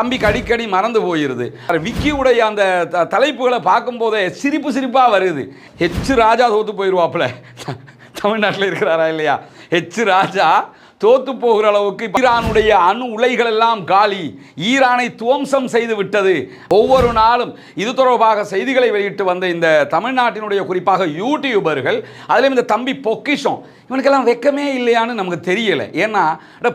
தம்பிக்கு அடிக்கடி மறந்து போயிருது. விக்கியுடைய அந்த த- தலைப்புகளை பார்க்கும்போதே சிரிப்பு சிரிப்பாக வருது. ஹெச் ராஜா தோத்து போயிடுவாப்புல தமிழ்நாட்டில் இருக்கிறாரா இல்லையா? ஹெச் ராஜா தோத்து போகிற அளவுக்கு ஈரானுடைய அணு உலைகள் எல்லாம் காலி. ஈரானை துவம்சம் செய்து விட்டது. ஒவ்வொரு நாளும் இது தொடர்பாக செய்திகளை வெளியிட்டு வந்த இந்த தமிழ்நாட்டினுடைய குறிப்பாக யூடியூபர்கள் அதிலும் இந்த தம்பி பொக்கிஷம் இவனுக்கெல்லாம் வெக்கமே இல்லையான்னு நமக்கு தெரியல. ஏன்னா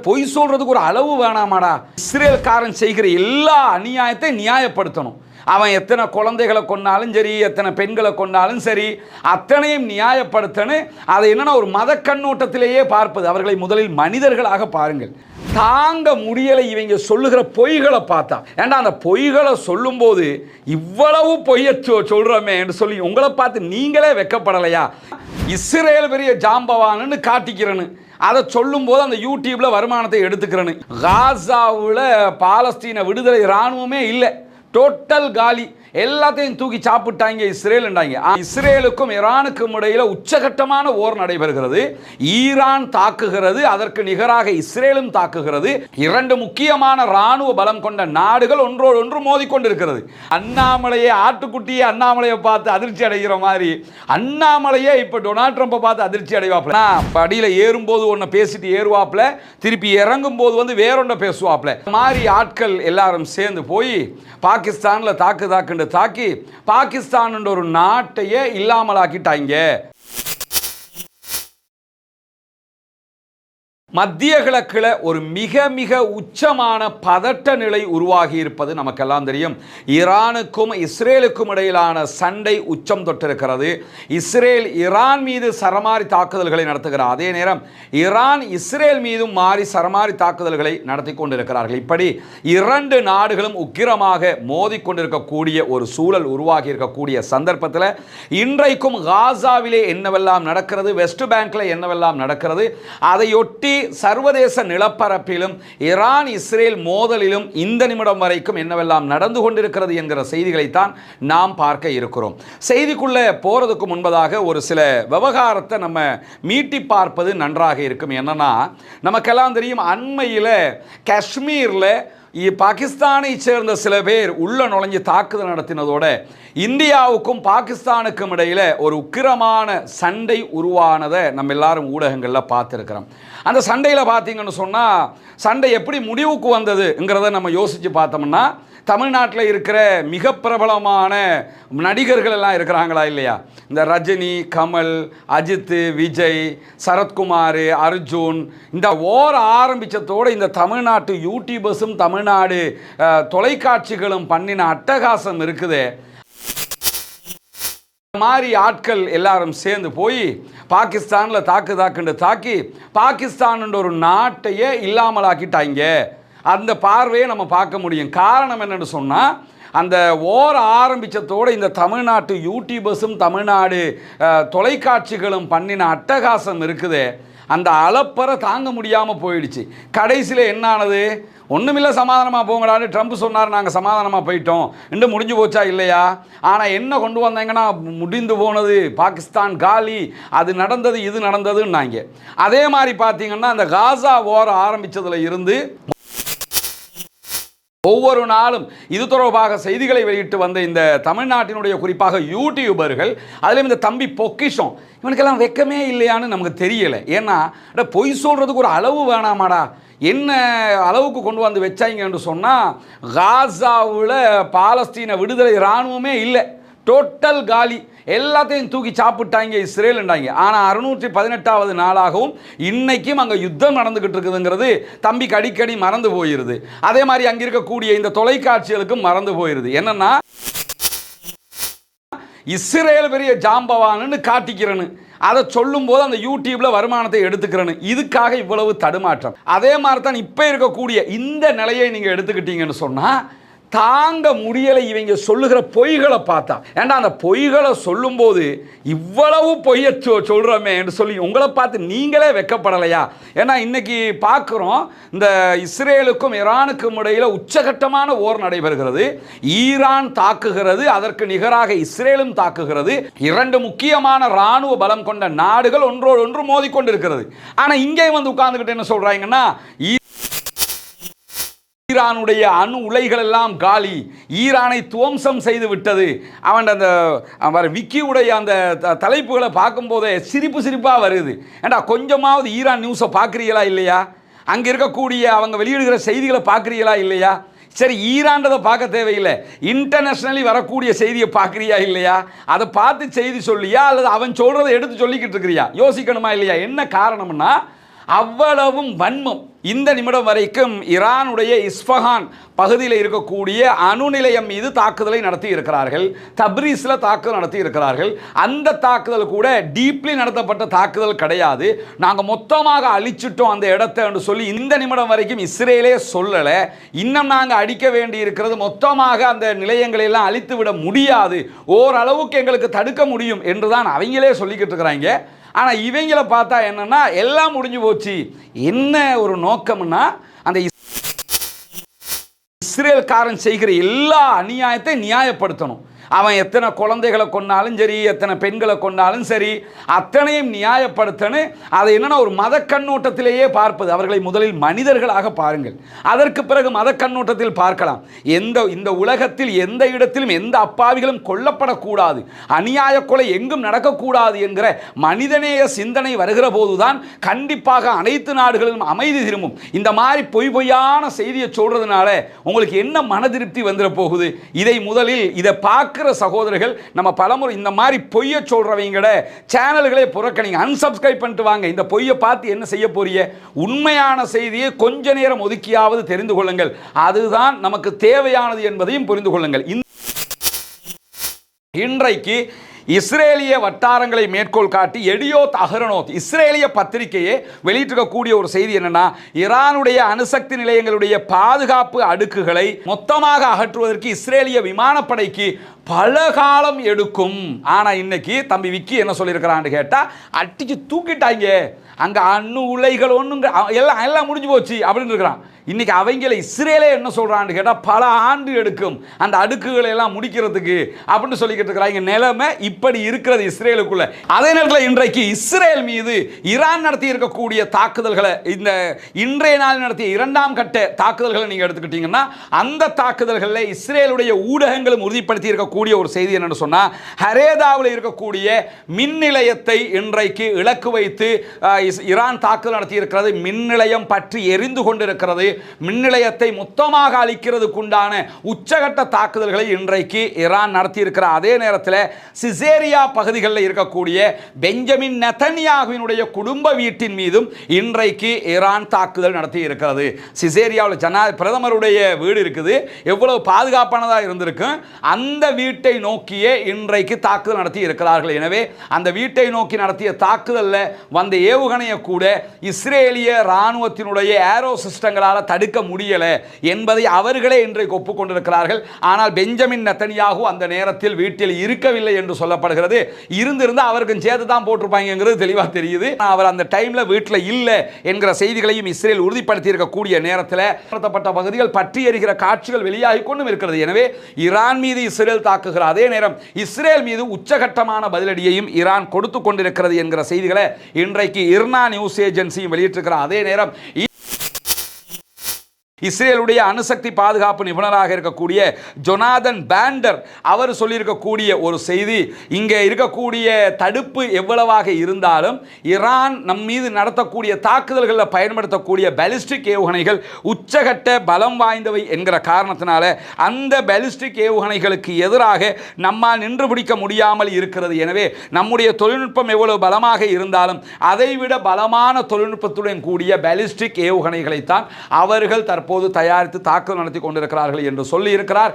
பொய் சொல்றதுக்கு ஒரு அளவு வேணாமாடா. இஸ்ரேல்காரன் செய்கிற எல்லா அநியாயத்தையும் நியாயப்படுத்தணும். அவன் எத்தனை குழந்தைகளை கொன்னாலும் சரி எத்தனை பெண்களை கொன்னாலும் சரி அத்தனையும் நியாயப்படுத்தனு அதை என்னென்னா ஒரு மத கண்ணோட்டத்திலேயே பார்ப்பது. அவர்களை முதலில் மனிதர்களாக பாருங்கள். தாங்க முடியலை இவங்க சொல்லுகிற பொய்களை பார்த்தா. ஏன்டா அந்த பொய்களை சொல்லும்போது இவ்வளவு பொய்ய சொ- சொல்கிறோமே என்று சொல்லி உங்களை பார்த்து நீங்களே வெக்கப்படலையா? இஸ்ரேல் பெரிய ஜாம்பவானுன்னு காட்டிக்கிறேன்னு. அதை சொல்லும்போது அந்த யூடியூப்பில் வருமானத்தை எடுத்துக்கிறேன்னு. காசாவில் பாலஸ்தீன விடுதலை இராணுவமே இல்லை. டோட்டல் காலி. எல்லாத்தையும் தூக்கி சாப்பிட்டாங்க இஸ்ரேல்ன்றாங்க இஸ்ரேலுக்கும் ஈரானுக்கும் இடையில உச்சகட்டமான ஓர் நடைபெறுகிறது. ஈரான் தாக்குகிறது அதற்கு நிகராக இஸ்ரேலும் தாக்குகிறது. இரண்டு முக்கியமான ராணுவ பலம் கொண்ட நாடுகள் ஒன்றோடு ஒன்று மோதிக்கொண்டிருக்கிறது. அண்ணாமலையை ஆட்டுக்குட்டியை அண்ணாமலையை பார்த்து அதிர்ச்சி அடைகிற மாதிரி. அண்ணாமலையே இப்ப டொனால்ட் ட்ரம்ப்பை பார்த்து அதிர்ச்சி அடைவாப்ல படியில ஏறும்போது ஒன்று பேசிட்டு ஏறுவாப்ல திருப்பி இறங்கும் போது வந்து வேறொன்றை பேசுவாப்ல மாதிரி ஆட்கள் எல்லாரும் சேர்ந்து போய் பாகிஸ்தான்ல தாக்கு தாக்குன்ற தாக்கி பாகிஸ்தான் ஒரு நாட்டையே இல்லாமலாக்கிட்டாங்க மத்திய கிழக்கில் ஒரு மிக மிக உச்சமான பதட்ட நிலை உருவாகி இருப்பது நமக்கெல்லாம் தெரியும். ஈரானுக்கும் இஸ்ரேலுக்கும் இடையிலான சண்டை உச்சம் தொட்டிருக்கிறது. இஸ்ரேல் ஈரான் மீது சரமாரி தாக்குதல்களை நடத்துகிறார். அதே நேரம் ஈரான் இஸ்ரேல் மீதும் மாறி சரமாரி தாக்குதல்களை நடத்தி கொண்டிருக்கிறார்கள். இப்படி இரண்டு நாடுகளும் உக்கிரமாக மோதிக்கொண்டிருக்கக்கூடிய ஒரு சூழல் உருவாகி இருக்கக்கூடிய சந்தர்ப்பத்தில் இன்றைக்கும் காசாவிலே என்னவெல்லாம் நடக்கிறது வெஸ்ட் பேங்கில் என்னவெல்லாம் நடக்கிறது அதையொட்டி சர்வதேச நிலப்பரப்பிலும் ஈரான் இஸ்ரேல் மோதலிலும் இந்த நிமிடம் வரைக்கும் என்னவெல்லாம் நடந்து கொண்டிருக்கிறது என்கிற செய்திகளைத்தான் நாம் பார்க்க இருக்கிறோம். செய்திக்குள்ளே போறதுக்கு முன்பதாக ஒரு சில விவகாரத்தை நம்ம மீட்டி பார்ப்பது நன்றாக இருக்கும். என்னன்னா நமக்கெல்லாம் தெரியும் அண்மையில் காஷ்மீரில் இ- பாகிஸ்தானை சேர்ந்த சில பேர் உள்ள நுழைஞ்சு தாக்குதல் நடத்தினதோட இந்தியாவுக்கும் பாகிஸ்தானுக்கும் இடையில ஒரு உக்கிரமான சண்டை உருவானதை நம்ம எல்லாரும் ஊடகங்களில் பார்த்துருக்கிறோம் அந்த சண்டையில் பார்த்தீங்கன்னு சொன்னால் சண்டை எப்படி முடிவுக்கு வந்ததுங்கிறத நம்ம யோசித்து பார்த்தோம்னா தமிழ்நாட்டில் இருக்கிற மிக பிரபலமான நடிகர்கள் எல்லாம் இருக்கிறாங்களா இல்லையா? இந்த ரஜினி கமல் அஜித் விஜய் சரத்குமார் அர்ஜுன். இந்த ஓர ஆரம்பிச்சதோட இந்த தமிழ்நாட்டு யூடியூபர்ஸும் தமிழ்நாடு தொலைக்காட்சிகளும் பண்ணின அட்டகாசம் இருக்குது. இந்த மாதிரி ஆட்கள் எல்லாரும் சேர்ந்து போய் பாகிஸ்தானில் தாக்கு தாக்குன்னு தாக்கி பாகிஸ்தான்ன்ற ஒரு நாட்டையே இல்லாமலாக்கிட்டாங்க. அந்த பார்வையை நம்ம பார்க்க முடியும். காரணம் என்னன்னு சொன்னால் அந்த ஓர ஆரம்பிச்சதோட இந்த தமிழ்நாட்டு யூடியூபர்ஸும் தமிழ்நாடு தொலைக்காட்சிகளும் பண்ணின அட்டகாசம் இருக்குதே. அந்த அளப்பறை தாங்க முடியாமல் போயிடுச்சு. கடைசியில் என்னானது? ஒன்றுமில்ல சமாதானமாக போங்கடான்னு ட்ரம்ப் சொன்னார் நாங்கள் சமாதானமாக போயிட்டோம். இன்னும் முடிஞ்சு போச்சா இல்லையா? ஆனால் என்ன கொண்டு வந்தாங்கன்னா முடிந்து போனது பாகிஸ்தான் காலி அது நடந்தது இது நடந்ததுன்னாங்க. அதே மாதிரி பார்த்தீங்கன்னா அந்த காசா ஓர ஆரம்பித்ததில் இருந்து ஒவ்வொரு நாளும் இது தொடர்பாக செய்திகளை வெளியிட்டு வந்த இந்த தமிழ்நாட்டினுடைய குறிப்பாக யூடியூபர்கள் அதிலும் இந்த தம்பி பொக்கிஷம் இவனுக்கெல்லாம் வெக்கமே இல்லையான்னு நமக்கு தெரியலை. ஏன்னா பொய் சொல்கிறதுக்கு ஒரு அளவு வேணாமாடா. என்ன அளவுக்கு கொண்டு வந்து வச்சாங்கன்னு சொன்னால் காசாவில் பாலஸ்தீன விடுதலை இராணுவமே இல்லை. டோட்டல் காலி. எல்லாத்தையும் தூக்கி சாப்பிட்டாங்க இஸ்ரேல்ன்றாங்க ஆனால் அறுநூற்றி பதினெட்டாவது நாளாகவும் இன்னைக்கும் அங்கே யுத்தம் நடந்துக்கிட்டு இருக்குதுங்கிறது தம்பிக்கு அடிக்கடி மறந்து போயிடுது அதே மாதிரி அங்கே இருக்கக்கூடிய இந்த தொலைக்காட்சிகளுக்கும் மறந்து போயிடுது என்னென்னா இஸ்ரேல் பெரிய ஜாம்பவான்னு காட்டிக்கிறேன்னு. அதை சொல்லும்போது அந்த யூடியூப்ல வருமானத்தை எடுத்துக்கிறேன்னு. இதுக்காக இவ்வளவு தடுமாற்றம். அதே மாதிரி தான் இப்போ இருக்கக்கூடிய இந்த நிலையை நீங்கள் எடுத்துக்கிட்டீங்கன்னு சொன்னால் தாங்க முடியலை இவங்க சொல்லுகிற பொய்களை பார்த்தா. ஏன்டா அந்த பொய்களை சொல்லும்போது இவ்வளவு பொய்ய சொ- சொல்கிறோமே என்று சொல்லி உங்களை பார்த்து நீங்களே வெக்கப்படலையா? ஏன்னா இன்னைக்கு பார்க்குறோம் இந்த இஸ்ரேலுக்கும் ஈரானுக்கும் இடையில் உச்சகட்டமான ஓர் நடைபெறுகிறது. ஈரான் தாக்குகிறது அதற்கு நிகராக இஸ்ரேலும் தாக்குகிறது. இரண்டு முக்கியமான ராணுவ பலம் கொண்ட நாடுகள் ஒன்றோடு ஒன்று மோதிக்கொண்டிருக்கிறது. ஆனால் இங்கே வந்து உட்கார்ந்துக்கிட்டு என்ன சொல்கிறாங்கன்னா ஈரானுடைய அணு உலைகள் எல்லாம் காலி. ஈரானை துவம்சம் செய்து விட்டது. அவன் அந்த விக்கியுடைய அந்த த- தலைப்புகளை பார்க்கும்போதே சிரிப்பு சிரிப்பாக வருது. ஏண்டா கொஞ்சமாவது ஈரான் நியூஸை பார்க்குறீங்களா இல்லையா? அங்கே இருக்கக்கூடிய அவங்க வெளியிடுகிற செய்திகளை பார்க்குறீங்களா இல்லையா? சரி ஈரான்றதை பார்க்க தேவையில்லை. இன்டர்நேஷ்னலி வரக்கூடிய செய்தியை பார்க்குறியா இல்லையா? அதை பார்த்து செய்தி சொல்லியா? அல்லது அவன் சொல்கிறத எடுத்து சொல்லிக்கிட்டு இருக்கிறியா? யோசிக்கணுமா இல்லையா? என்ன காரணம்னா அவ்வளவும் வன்மம். இந்த நிமிடம் வரைக்கும் ஈரானுடைய இஸ்ஃபஹான் பகுதியில் இருக்கக்கூடிய அணு நிலையம் மீது தாக்குதலை நடத்தி இருக்கிறார்கள். தப்ரீஸில் தாக்குதல் நடத்தி இருக்கிறார்கள். அந்த தாக்குதல் கூட டீப்லி நடத்தப்பட்ட தாக்குதல் கிடையாது. நாங்கள் மொத்தமாக அழிச்சிட்டோம் அந்த இடத்த என்று சொல்லி இந்த நிமிடம் வரைக்கும் இஸ்ரேலே சொல்லலை. இன்னும் நாங்கள் அடிக்க வேண்டி இருக்கிறது. மொத்தமாக அந்த நிலையங்களை எல்லாம் அழித்து விட முடியாது. ஓரளவுக்கு எங்களுக்கு தடுக்க முடியும் என்று தான் அவங்களே சொல்லிக்கிட்டு இருக்கிறாங்க. ஆனால் இவங்கள பார்த்தா என்னன்னா எல்லாம் முடிஞ்சு போச்சு. என்ன ஒரு நோக்கம்னா அந்த இஸ்ரேல்காரன் செய்கிற எல்லா அநியாயத்தை நியாயப்படுத்தணும். அவன் எத்தனை குழந்தைகளை கொண்டாலும் சரி எத்தனை பெண்களை கொண்டாலும் சரி அத்தனையும் நியாயப்படுத்தனு அதை என்னன்னா ஒரு மத கண்ணோட்டத்திலேயே பார்ப்பது. அவர்களை முதலில் மனிதர்களாக பாருங்கள். அதற்கு பிறகு மத கண்ணோட்டத்தில் பார்க்கலாம். எந்த இந்த உலகத்தில் எந்த இடத்திலும் எந்த அப்பாவிகளும் கொல்லப்படக்கூடாது. அநியாய கொலை எங்கும் நடக்கக்கூடாது என்கிற மனிதநேய சிந்தனை வருகிற போதுதான் கண்டிப்பாக அனைத்து நாடுகளிலும் அமைதி திரும்பும். இந்த மாதிரி பொய் பொய்யான செய்தியை சொல்றதுனால உங்களுக்கு என்ன மன திருப்தி வந்துட போகுது? இதை முதலில் இதை பார்க்கிற சகோதரர்கள் நம்ம பலமுறை இந்த மாதிரி பொய்யை சொல்றவங்கள சேனல்களே புறக்கணிங்க அன்சப்ஸ்கிரைப் பண்ணிட்டு வாங்க. இந்த பொய்யை பார்த்து என்ன செய்ய போறிய உண்மையான செய்தியை கொஞ்ச நேரம் ஒதுக்கியாவது தெரிந்து கொள்ளுங்கள். அதுதான் நமக்கு தேவையானது என்பதையும் புரிந்து கொள்ளுங்கள். இன்றைக்கு இஸ்ரேலிய வட்டாரங்களை மேற்கோள் காட்டி எடியோத் அஹரனோத் இஸ்ரேலிய பத்திரிகையே வெளியிட்டிருக்கக்கூடிய ஒரு செய்தி என்னன்னா ஈரானுடைய அணுசக்தி நிலையங்களுடைய பாதுகாப்பு அடுக்குகளை மொத்தமாக அகற்றுவதற்கு இஸ்ரேலிய விமானப்படைக்கு பல காலம் எடுக்கும். ஆனால் இன்னைக்கு தம்பி விக்கி என்ன சொல்லியிருக்கிறான்னு கேட்டால் அடிச்சு தூக்கிட்டாங்க அங்கே அண்ணு உலைகள் ஒன்றுங்க எல்லாம் எல்லாம் முடிஞ்சு போச்சு அப்படின்னு இருக்கிறான். இன்றைக்கி அவங்கள இஸ்ரேலே என்ன சொல்கிறான்னு கேட்டால் பல ஆண்டு எடுக்கும். அந்த அடுக்குகளை எல்லாம் முடிக்கிறதுக்கு அப்படின்னு சொல்லிக்கிட்டு இருக்கிறாங்க. நிலைமை இப்படி இருக்கிறது இஸ்ரேலுக்குள்ள. அதே நேரத்தில் இன்றைக்கு இஸ்ரேல் மீது ஈரான் நடத்தி இருக்கக்கூடிய தாக்குதல்களை இந்த இன்றைய நாள் நடத்திய இரண்டாம் கட்ட தாக்குதல்களை நீங்கள் எடுத்துக்கிட்டீங்கன்னா அந்த தாக்குதல்களில் இஸ்ரேலுடைய ஊடகங்களும் உறுதிப்படுத்தி இருக்கக்கூடிய ஒரு செய்தி என்னன்னு சொன்னால் ஹரேதாவில் இருக்கக்கூடிய மின் நிலையத்தை இன்றைக்கு இலக்கு வைத்து ஈரான் தாக்குதல் நடத்தி இருக்கிறது மின் நிலையம் பற்றி எரிந்து கொண்டிருக்கிறது மின் நிலையத்தை மொத்தமாக அளிக்கிறதுக்குண்டான உச்சகட்ட தாக்குதல்களை இன்றைக்கு ஈரான் நடத்தி இருக்கிற அதே நேரத்தில் சிசேரியா பகுதிகளில் இருக்கக்கூடிய பெஞ்சமின் நெதன்யாகுவினுடைய குடும்ப வீட்டின் மீதும் இன்றைக்கு ஈரான் தாக்குதல் நடத்தி இருக்கிறது சிசேரியாவில் ஜனா பிரதமருடைய வீடு இருக்குது. எவ்வளவு பாதுகாப்பானதாக இருந்திருக்கும் அந்த வீட்டை நோக்கியே இன்றைக்கு தாக்குதல் நடத்தி இருக்கிறார்கள். எனவே அந்த வீட்டை நோக்கி நடத்திய தாக்குதலில் வந்த ஏவுகணையை கூட இஸ்ரேலிய இராணுவத்தினுடைய ஏரோ சிஸ்டங்களால் தடுக்க முடியலை என்பதை அவர்களே இன்றைக்கு ஒப்புக்கொண்டிருக்கிறார்கள். ஆனால் பெஞ்சமின் நத்தனியாகவும் அந்த நேரத்தில் வீட்டில் இருக்கவில்லை என்று சொல்லப்படுகிறது. இருந்திருந்து அவருக்கும் சேர்த்து தான் போட்டிருப்பாங்கிறது தெளிவாக தெரியுது அவர் அந்த டைமில் வீட்டில் இல்லை என்கிற செய்திகளையும் இஸ்ரேல் உறுதிப்படுத்தி இருக்கக்கூடிய நேரத்தில் நடத்தப்பட்ட பகுதிகள் பற்றி எரிகிற காட்சிகள் வெளியாகி கொண்டும் இருக்கிறது. எனவே ஈரான் மீது இஸ்ரேல் தாக்குகிற அதே நேரம் இஸ்ரேல் மீது உச்சகட்டமான பதிலடியையும் ஈரான் கொடுத்து கொண்டிருக்கிறது என்கிற செய்திகளை இன்றைக்கு இர்னா நியூஸ் ஏஜென்சியும் வெளியிட்டிருக்கிற அதே நேரம் இஸ்ரேலுடைய அணுசக்தி பாதுகாப்பு நிபுணராக இருக்கக்கூடிய ஜொனாதன் பேண்டர் அவர் சொல்லியிருக்கக்கூடிய ஒரு செய்தி. இங்கே இருக்கக்கூடிய தடுப்பு எவ்வளவாக இருந்தாலும் ஈரான் நம் மீது நடத்தக்கூடிய தாக்குதல்களில் பயன்படுத்தக்கூடிய பேலிஸ்டிக் ஏவுகணைகள் உச்சகட்ட பலம் வாய்ந்தவை என்கிற காரணத்தினால அந்த பாலிஸ்டிக் ஏவுகணைகளுக்கு எதிராக நம்மால் நின்று பிடிக்க முடியாமல் இருக்கிறது. எனவே நம்முடைய தொழில்நுட்பம் எவ்வளவு பலமாக இருந்தாலும் அதைவிட பலமான தொழில்நுட்பத்துடன் கூடிய பாலிஸ்டிக் ஏவுகணைகளைத்தான் அவர்கள் தற்போது தயாரித்து தாக்குதல் நடத்தி கொண்டிருக்கிறார்கள் என்று சொல்லி இருக்கிறார்.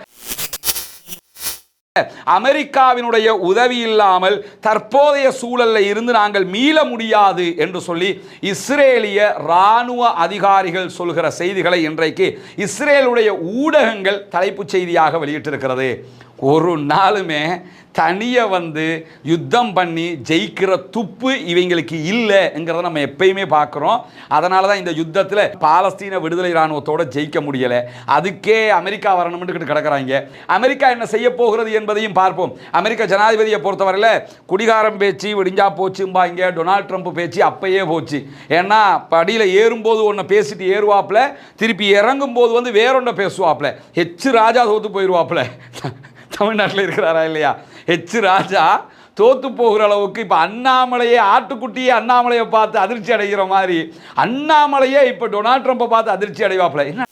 அமெரிக்காவினுடைய உதவி இல்லாமல் தற்போதைய சூழலில் இருந்து நாங்கள் மீள முடியாது என்று சொல்லி இஸ்ரேலிய இராணுவ அதிகாரிகள் சொல்கிற செய்திகளை இன்றைக்கு இஸ்ரேலுடைய ஊடகங்கள் தலைப்புச் செய்தியாக வெளியிட்டிருக்கிறது. ஒரு நாளுமே தனியாக வந்து யுத்தம் பண்ணி ஜெயிக்கிற துப்பு இவங்களுக்கு இல்லைங்கிறத நம்ம எப்பயுமே பார்க்குறோம் அதனால தான் இந்த யுத்தத்தில் பாலஸ்தீன விடுதலை இராணுவத்தோட ஜெயிக்க முடியலை. அதுக்கே அமெரிக்கா வரணும்னு கிடக்குறாங்க. அமெரிக்கா என்ன செய்ய போகிறது என்பதையும் பார்ப்போம். அமெரிக்க ஜனாதிபதியை பொறுத்தவரையில் குடிகாரம் பேச்சு விடிஞ்சா போச்சும்பாங்க டொனால்ட் ட்ரம்ப் பேச்சு அப்பயே போச்சு. ஏன்னா படியில் ஏறும்போது ஒன்று பேசிட்டு ஏறுவாப்புல திருப்பி இறங்கும் போது வந்து வேறொன்றை பேசுவாப்பில் ஹெச் ராஜா தோத்து போயிடுவாப்புல தமிழ்நாட்டில் இருக்கிறாரா இல்லையா? ஹெச் ராஜா தோத்து போகிற அளவுக்கு இப்போ அண்ணாமலையே ஆட்டுக்குட்டியே அண்ணாமலையை பார்த்து அதிர்ச்சி அடைகிற மாதிரி அண்ணாமலையே இப்போ டொனால்ட் ட்ரம்ப்பை பார்த்து அதிர்ச்சி அடைவாப்புல. என்ன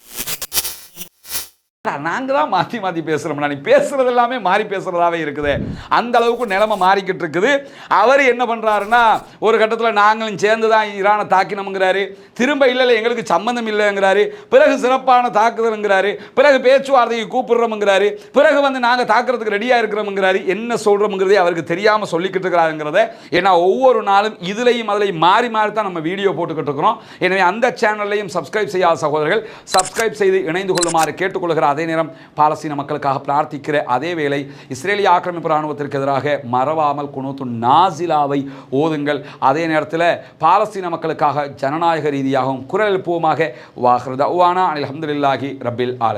நாங்கள் தான் மாற்றி மாற்றி பேசுகிறோம்னா நீ பேசுறது எல்லாமே மாறி பேசுகிறதாவே இருக்குது. அந்த அளவுக்கு நிலைமை மாறிக்கிட்டு இருக்குது. அவர் என்ன பண்ணுறாருன்னா ஒரு கட்டத்தில் நாங்களும் சேர்ந்து தான் ஈரானை தாக்கினோம்ங்கிறாரு. திரும்ப இல்லை இல்லை எங்களுக்கு சம்மந்தம் இல்லைங்கிறாரு. பிறகு சிறப்பான தாக்குதலுங்கிறாரு. பிறகு பேச்சுவார்த்தையை கூப்பிடுறோம்ங்கிறாரு. பிறகு வந்து நாங்கள் தாக்குறதுக்கு ரெடியாக இருக்கிறோம்ங்கிறாரு. என்ன சொல்கிறோம்ங்கிறதே அவருக்கு தெரியாமல் சொல்லிக்கிட்டு இருக்கிறாருங்கிறத ஏன்னா ஒவ்வொரு நாளும் இதுலையும் அதுலையும் மாறி மாறி தான் நம்ம வீடியோ போட்டுக்கிட்டு இருக்கிறோம். எனவே அந்த சேனல்லையும் சப்ஸ்கிரைப் செய்யாத சகோதரர்கள் சப்ஸ்கிரைப் செய்து இணைந்து கொள்ளுமாறு கேட்டுக்கொள்கிறார் அதே நேரம் பாலஸ்தீன மக்களுக்காக பிரார்த்திக்கிற அதே வேளை இஸ்ரேலிய ஆக்கிரமிப்பு ராணுவத்திற்கு எதிராக மறவாமல் குணூத்து நாசிலாவை ஓதுங்கள். அதே நேரத்தில் பாலஸ்தீன மக்களுக்காக ஜனநாயக ரீதியாகவும் குரல் எழுப்புவோமாக அனில் ஹம்துலில்லாஹி ரபில் ஆல